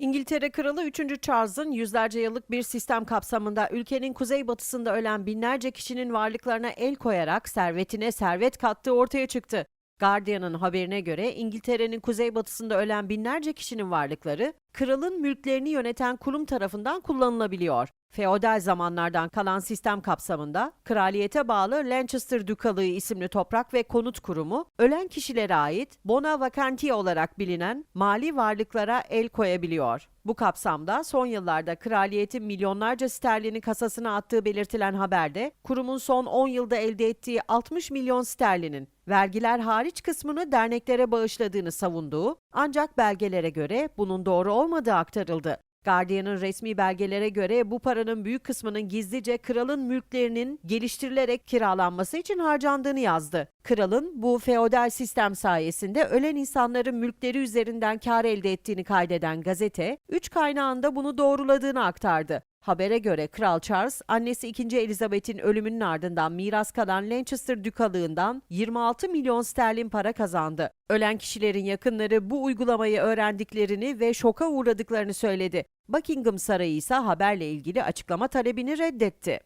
İngiltere Kralı 3. Charles'ın yüzlerce yıllık bir sistem kapsamında ülkenin kuzeybatısında ölen binlerce kişinin varlıklarına el koyarak servetine servet kattığı ortaya çıktı. Guardian'ın haberine göre İngiltere'nin kuzeybatısında ölen binlerce kişinin varlıkları kralın mülklerini yöneten kurum tarafından kullanılabiliyor. Feodal zamanlardan kalan sistem kapsamında kraliyete bağlı Lancaster Dükalığı isimli toprak ve konut kurumu ölen kişilere ait bona vacantia olarak bilinen mali varlıklara el koyabiliyor. Bu kapsamda son yıllarda kraliyetin milyonlarca sterlini kasasına attığı belirtilen haberde kurumun son 10 yılda elde ettiği 60 milyon sterlinin vergiler hariç kısmını derneklere bağışladığını savunduğu ancak belgelere göre bunun doğru olmadığı aktarıldı. Guardian'ın resmi belgelere göre bu paranın büyük kısmının gizlice kralın mülklerinin geliştirilerek kiralanması için harcandığını yazdı. Kralın bu feodal sistem sayesinde ölen insanların mülkleri üzerinden kar elde ettiğini kaydeden gazete, üç kaynağında bunu doğruladığını aktardı. Habere göre Kral Charles, annesi 2. Elizabeth'in ölümünün ardından miras kalan Lancaster Dükalığından 26 milyon sterlin para kazandı. Ölen kişilerin yakınları bu uygulamayı öğrendiklerini ve şoka uğradıklarını söyledi. Buckingham Sarayı ise haberle ilgili açıklama talebini reddetti.